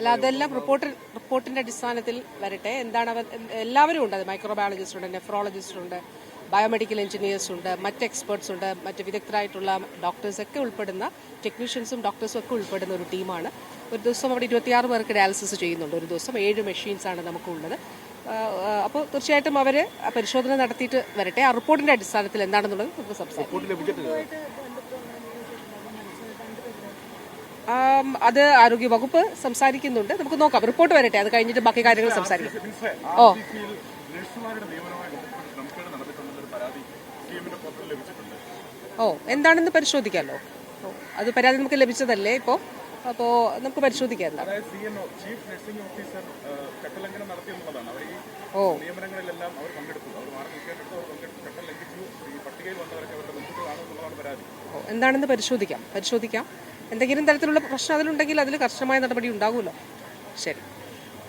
അല്ല അതെല്ലാം റിപ്പോർട്ട് റിപ്പോർട്ടിന്റെ അടിസ്ഥാനത്തിൽ വരട്ടെ. എന്താണ് അവർ എല്ലാവരും ഉണ്ട്. മൈക്രോബയോളജിസ്റ്റ് ഉണ്ട് നെഫ്രോളജിസ്റ്റ് ഉണ്ട് ബയോമെഡിക്കൽ എഞ്ചിനീയേഴ്സ് ഉണ്ട് മറ്റ് എക്സ്പേർട്സ് ഉണ്ട് മറ്റ് വിദഗ്ധരായിട്ടുള്ള ഡോക്ടേഴ്സ് ഒക്കെ ഉൾപ്പെടുന്ന ടെക്നീഷ്യൻസും ഡോക്ടേഴ്സും ഒക്കെ ഉൾപ്പെടുന്ന ഒരു ടീമാണ്. ഒരു ദിവസം അവിടെ ഇരുപത്തിയാറ് പേർക്ക് ഡയാലിസിസ് ചെയ്യുന്നുണ്ട്. ഒരു ദിവസം ഏഴ് മെഷീൻസ് ആണ് നമുക്കുള്ളത്. അപ്പോൾ തീർച്ചയായിട്ടും അവർ പരിശോധന നടത്തിയിട്ട് വരട്ടെ. ആ റിപ്പോർട്ടിന്റെ അടിസ്ഥാനത്തിൽ എന്താണെന്നുള്ളത് നമുക്ക് സംസാരിക്കാം റിപ്പോർട്ട് ലഭിച്ചിട്ടില്ല ആം, അത് ആരോഗ്യ വകുപ്പ് സംസാരിക്കുന്നുണ്ട്. നമുക്ക് നോക്കാം. റിപ്പോർട്ട് വരട്ടെ. അത് കഴിഞ്ഞിട്ട് ബാക്കി കാര്യങ്ങൾ സംസാരിക്കാം. ഓ. ഓ എന്താണെന്ന് പരിശോധിക്കാമല്ലോ? അത് പരാതി നമുക്ക് ലഭിച്ചതല്ലേ ഇപ്പോ? അപ്പോൾ നമുക്ക് പരിശോധിക്കാം ഓ, എന്താണെന്ന് പരിശോധിക്കാം. പരിശോധിക്കാം. എന്തെങ്കിലും തരത്തിലുള്ള പ്രശ്നം അതിലുണ്ടെങ്കിൽ അതിൽ കർശനമായ നടപടി ഉണ്ടാകുമല്ലോ. ശരി.